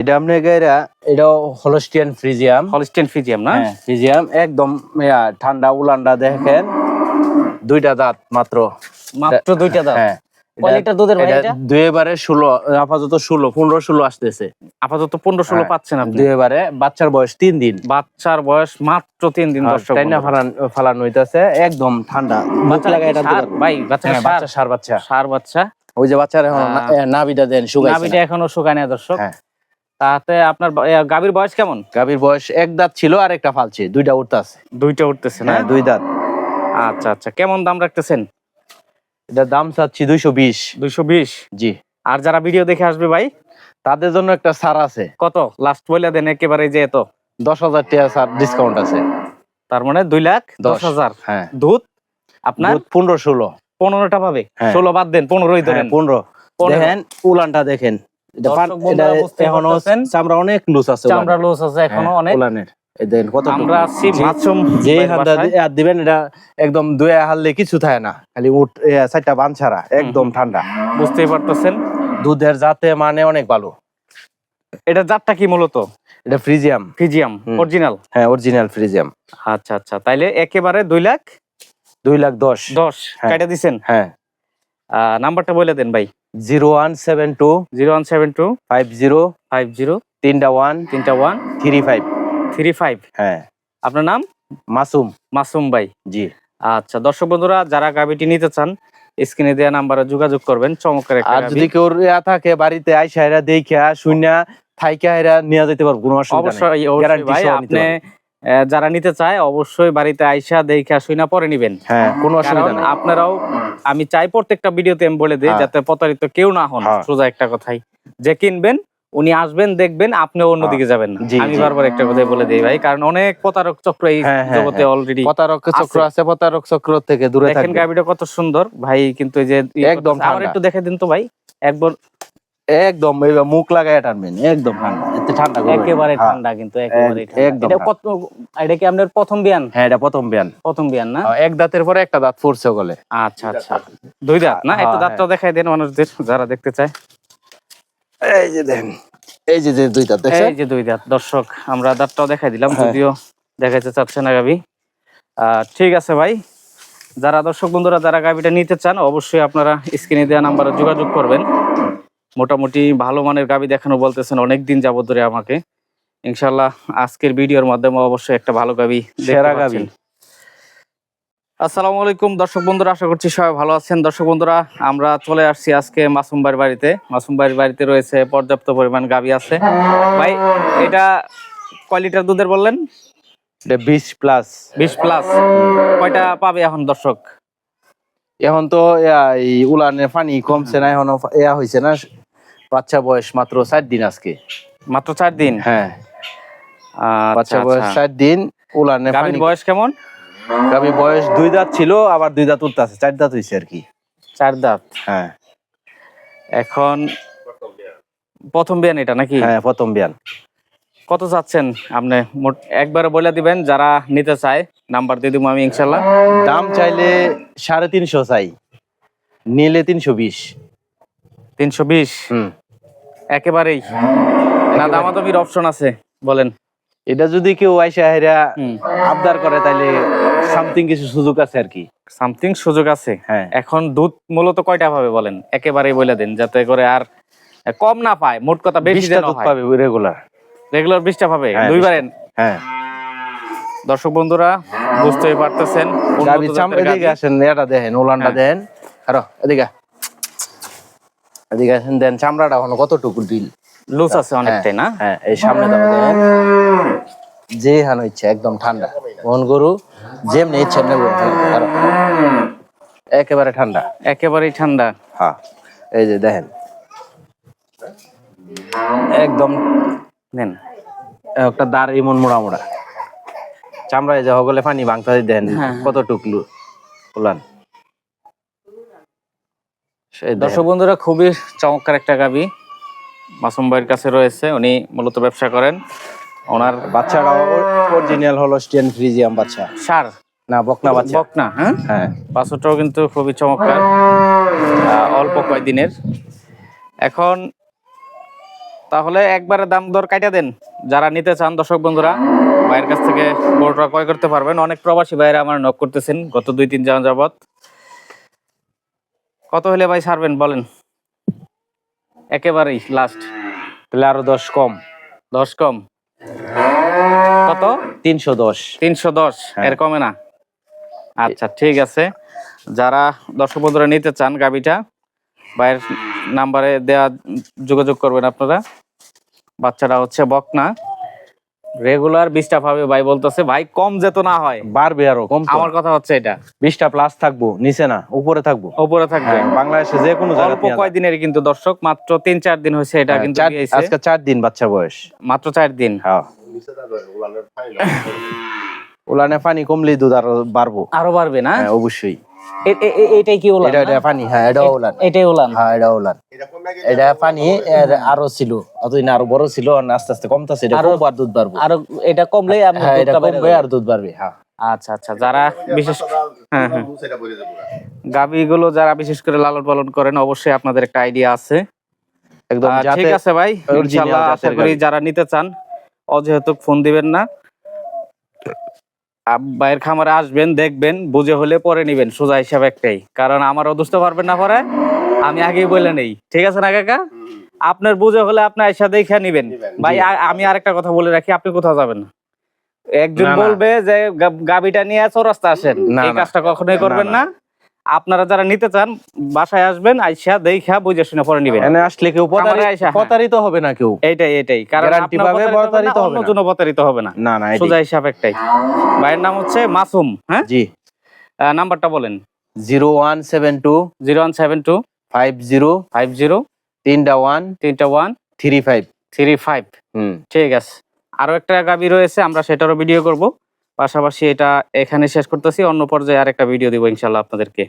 এটা আপনি গাইরা এটাও হলস্টিয়ান ফ্রিজিয়াম। হলস্টেন ফিজিয়াম না? হ্যাঁ ফ্রিজিয়াম। একদম ঠান্ডা উলান্ডা দেখেন। দুইটা দাঁত মাত্র। মাত্র দুইটা দাঁত? হ্যাঁ এটা? আপাতত ষোলো পনেরো ষোলো আসতেছে। আপাতত পনেরো ষোলো হ্যাঁ, পাচ্ছেন আপনি? বাচ্চার বয়স তিন দিন। বাচ্চার বয়স মাত্র তিন দিন দর্শক। ফালান হইতাছে। একদম ঠান্ডা। এটা? ভাই বাচ্চা সার বাচ্চা। সার বাচ্চা? ওই যে বাচ্চার এখন আহ, না- এ, নাভিটা দেন এখনও শুকায় না দর্শক। তাতে আপনার গাভীর বয়স কেমন? গাভীর বয়স এক দাঁত ছিল আর একটা ফালছে। দুইটা উঠতাছে দুইটা উঠতেছে না? হ্যাঁ দুই দাঁত। আচ্ছা আচ্ছা। কেমন দাম রাখতেছেন? এটার দাম চাচ্ছি দুইশো বিশ। দুইশো বিশ? জি। আর যারা ভিডিও দেখে আসবে ভাই? তাদের জন্য একটা ছাড় আছে। কত? লাস্ট বলে দেন একেবারে যে এত। দশ হাজার টাকা ছাড় ডিসকাউন্ট আছে। তার মানে দুই লাখ দশ। হাজার। হ্যাঁ। দুধ? আপনার? পনেরো ষোলো। পনেরোটা পাবে। হ্যাঁ। ষোলো বাদ দেন পনেরোই ধরেন। হ্যাঁ, পনেরো। পনেরো। দেখেন উলানটা দেখেন। এখনও চামড়া অনেক লুজ আছে চামড়া এখনও হ্যাঁ, অনেক। আমরা আছি মাছুম যে হাত দিবেন এটা একদম হাললে কিছু থাকে না। খালি উঠ এ, চারটা বান ছাড়া একদম ঠান্ডা। বুঝতেই পারতেছেন? দুধের জাতে মানে অনেক ভালো। এটা জাতটা কি মূলত? এটা ফ্রিজিয়াম। ফ্রিজিয়াম অরিজিনাল হ্যাঁ অরিজিনাল ফ্রিজিয়াম। আচ্ছা আচ্ছা তাইলে একেবারে দুই লাখ? দুই লাখ দশ। দশ হ্যাঁ। কাটা দিছেন? হ্যাঁ। আহ, নাম্বারটা বলে দেন ভাই। Zero one seven two zero one seven two five zero five zero তিনটা ওয়ান তিনটা one three five three five হ্যাঁ। আপনার নাম? মাসুম। মাসুম ভাই। জি। আচ্ছা দর্শক বন্ধুরা যারা গাবিটি নিতে চান স্ক্রিনে দেওয়া নাম্বারে যোগাযোগ করবেন চমৎকার আর যদি কেউ থাকে বাড়িতে আইসা এরা দেখা শুইনা থাইকা এরা নিয়ে যেতে পারব কোনো অসুবিধা অবশ্যই আপনি যারা নিতে চায় অবশ্যই বাড়িতে আইসা দেখা শুইনা পরে নিবেন হ্যাঁ কোনো অসুবিধা নেই আপনারাও আমি চাই প্রত্যেকটা ভিডিওতে আমি বলে দিই হ্যাঁ। যাতে প্রতারিত কেউ না হন হ্যাঁ। সোজা একটা কথাই যে কিনবেন উনি আসবেন দেখবেন আপনি অন্যদিকে যাবেন না। আমি বারবার একটা কথাই বলে দিই ভাই কারণ অনেক প্রতারক চক্র এই জগতে। অলরেডি প্রতারক চক্র আছে। প্রতারক চক্র থেকে দূরে দেখেন থাকবে গাবিটা কত সুন্দর ভাই কিন্তু এই যে একদম আমার একটু দেখে দিন তো ভাই একবার একদম মুখ লাগায় টানবেন একদম ঠান্ডা ঠান্ডা একেবারে হ্যাঁ। ঠান্ডা কিন্তু একেবারে। একদম এটা কত এটা কি আপনার প্রথম বিয়ান? হ্যাঁ এটা প্রথম বিয়ান। প্রথম বিয়ান না? এক দাঁতের পরে একটা দাঁত পড়ছে গলে আচ্ছা আচ্ছা। দুই দাঁত না? একটু হ্যাঁ, দাঁতটা দেখাই দেন মানুষদের যারা দেখতে চায়। এই যে দেখেন এই যে যে দুই দাঁত দেখছেন? এই যে দুই দাঁত দর্শক আমরা দাঁতটাও দেখাই দিলাম হ্যাঁ। যদিও দেখাইতে চাচ্ছে না গাবি আহ, ঠিক আছে ভাই। যারা দর্শক বন্ধুরা যারা গাবিটা নিতে চান অবশ্যই আপনারা স্ক্রিনে দেওয়া নাম্বারে যোগাযোগ করবেন। মোটামুটি ভালো মানের গাবি দেখানো বলতেছেন অনেক দিন যাবত ধরে আমাকে। ইনশাল্লাহ আজকের ভিডিওর মাধ্যমে অবশ্যই একটা ভালো গাবি সেরা। গাবি। আসসালামু আলাইকুম দর্শক বন্ধুরা আশা করছি সবাই ভালো আছেন। দর্শক বন্ধুরা আমরা চলে আসছি আজকে মাসুম ভাইয়ের বাড়িতে। মাসুম ভাইয়ের বাড়িতে রয়েছে পর্যাপ্ত পরিমাণ গাবি আছে। ভাই এটা কয় লিটার দুধের বললেন? এটা বিশ প্লাস বিশ প্লাস কয়টা পাবে এখন দর্শক? এখন তো এই উলানের পানি কমছে না এখনও ইয়া হয়েছে না। বাচ্চা বয়স মাত্র চার দিন আজকে। মাত্র চার দিন? হ্যাঁ। আচ্ছা, বাচ্চা বয়স আচ্ছা। চার দিন উলানের পানি গাভীর বয়স কেমন? গাভীর বয়স দুই দাঁত ছিল আবার দুই দাঁত উঠতেছে। চার দাঁত হয়েছে আর কি। চার দাঁত? হ্যাঁ। এখন প্রথম বিয়ান এটা নাকি? হ্যাঁ প্রথম বিয়ান। কত চাচ্ছেন আপনি? মোট একবারে বলে দিবেন যারা নিতে চায় নাম্বার দিয়ে দিব আমি ইনশাল্লাহ। দাম চাইলে সাড়ে তিনশো চাই নিলে তিনশো বিশ। তিনশো বিশ? হুম। একেবারেই। না দামাদামির অপশন আছে বলেন। এটা যদি কেউ আইসা হেরা আবদার করে তাহলে সামথিং কিছু সুযোগ আছে আর কি। সামথিং সুযোগ আছে। হ্যাঁ। এখন দুধ মূলত কয়টা পাবে বলেন? একেবারেই বলে দেন যাতে করে আর কম না পায় মোট কথা বেশি যেন দুধ হয়। পাবে রেগুলার রেগুলার বিশটা পাবে? হ্যাঁ, দুইবারেন হ্যাঁ। দর্শক বন্ধুরা বুঝতেই পারতেছেন চাম এদিকে আসেন এটা দেখেন ওলানটা হ্যাঁ। দেখেন। আরও এদিকে। এদিকে আসেন দেন চামড়াটা এখন কতটুকু ডিল? লুজ আছে অনেকটাই না? হ্যাঁ এই সামনে দাও যে হান ইচ্ছে একদম ঠান্ডা। মন গরু যেমনি ইচ্ছে নেব হ্যাঁ, একেবারে ঠান্ডা। একেবারেই ঠান্ডা। হ্যাঁ এই যে দেখেন। একদম নেন একটা দাঁড় এমন মোড়া মোড়া। চামড়ায় যা হগলে পানি ভাঙতে দেন হ্যাঁ। কত টুকলু দেখেন। দর্শক বন্ধুরা খুবই চমৎকার একটা গাবি। মাসুম ভাইয়ের কাছে রয়েছে উনি মূলত ব্যবসা করেন। ওনার বাচ্চাটা অরিজিনাল হলো স্টিয়ান ফ্রিজিয়াম বাচ্চা। সার। না বকনা বাচ্চা। বকনা হ্যাঁ? হ্যাঁ। বাছুরটাও কিন্তু খুবই চমৎকার। অল্প কয়েকদিনের এখন তাহলে একবারে দাম দর কাইটা দেন। যারা নিতে চান দর্শক বন্ধুরা ভাইয়ের কাছ থেকে গরুটা ক্রয় করতে পারবেন। অনেক প্রবাসী ভাইয়েরা আমার নক করতেছেন গত দুই তিন জন যাবত কত হলে ভাই ছাড়বেন বলেন? একেবারেই লাস্ট তাহলে আরও দশ কম। দশ কম। কত? তিনশো দশ। তিনশো দশ হ্যাঁ। এর কমে না? আচ্ছা ঠিক আছে। যারা দর্শক বন্ধুরা নিতে চান গাবিটা ভাইয়ের নাম্বারে দেয়া যোগাযোগ করবেন আপনারা। বাচ্চাটা হচ্ছে বকনা। রেগুলার বিশটা পাবে ভাই বলতেছে ভাই কম যেত না হয়। বাড়বে আরও কম আমার কথা হচ্ছে এটা। বিশটা প্লাস থাকব নিচে না উপরে থাকব। উপরে থাকবে। হ্যাঁ, বাংলাদেশে যে কোনো অল্প কয়দিনের কিন্তু দর্শক মাত্র তিন চার দিন হয়েছে এটা কিন্তু আজকে চার দিন বাচ্চা বয়স। মাত্র চার দিন। হ্যাঁ। ওলানে পানি কমলেই দুধ আরও বাড়বো। আরও বাড়বে না? হ্যাঁ অবশ্যই। এটাই কি ওলান এটা পানি হ্যাঁ এটা ওলান। এটাই ওলান। হ্যাঁ এটা ওলান। এটা পানি আরও ছিল। অতদিন আরও বড় ছিল আস্তে আস্তে কমতাছে। এটা আরো- কমবো দুধ বাড়বো। আরও এটা কমলে হ্যাঁ এটা কমবে আর দুধ বাড়বে হ্যাঁ। আচ্ছা আচ্ছা যারা বিশেষ হ্যাঁ হ্যাঁ। গাভী গুলো যারা বিশেষ করে লালন পালন করেন অবশ্যই আপনাদের একটা আইডিয়া আছে। একদম ঠিক আছে ভাই ইনশাআল্লাহ আশা করি যারা নিতে চান অযেহেতু ফোন দিবেন না। আব- ভাইয়ের খামারে আসবেন দেখবেন বুঝে হলে পরে নিবেন সোজা হিসাব একটাই। কারণ আমার অদুস্থ পারবেন না পরে আমি আগেই বলে নেই। ঠিক আছে না কাকা? আপনার বুঝে হলে আপনি আইসা দেখে নিবেন। ভাই আমি আরেকটা কথা বলে রাখি আপনি কোথাও যাবেন না। একজন। বলবে যে গাবিটা নিয়ে চৌরাস্তা আসেন। না, এই কাজটা কখনোই করবেন না। আপনারা যারা নিতে চান বাসায় আসবেন আইসা দেখা বুঝে শুনে পরে নিবেন। আসলে কেউ প্রতারিত হ্যাঁ। প্রতারিত হবে না কেউ। এইটাই এইটাই। কারণ Guarantee পাবে, প্রতারিত হবে না। জন্য প্রতারিত হবে না। না না সোজা হিসাব একটাই। ভাইয়ের নাম হচ্ছে মাসুম হ্যাঁ? জি। নাম্বারটা বলেন। Zero one seven two zero one seven two five zero five zero তিনটা ওয়ান তিনটা one three five. Three five. হুম। ঠিক আছে। আরও একটা গাবি রয়েছে আমরা সেটারও ভিডিও করব। পাশাপাশি এটা এখানে শেষ করতেছি অন্য পর্যায়ে আরেকটা ভিডিও দিব ইনশাল্লাহ আপনাদেরকে।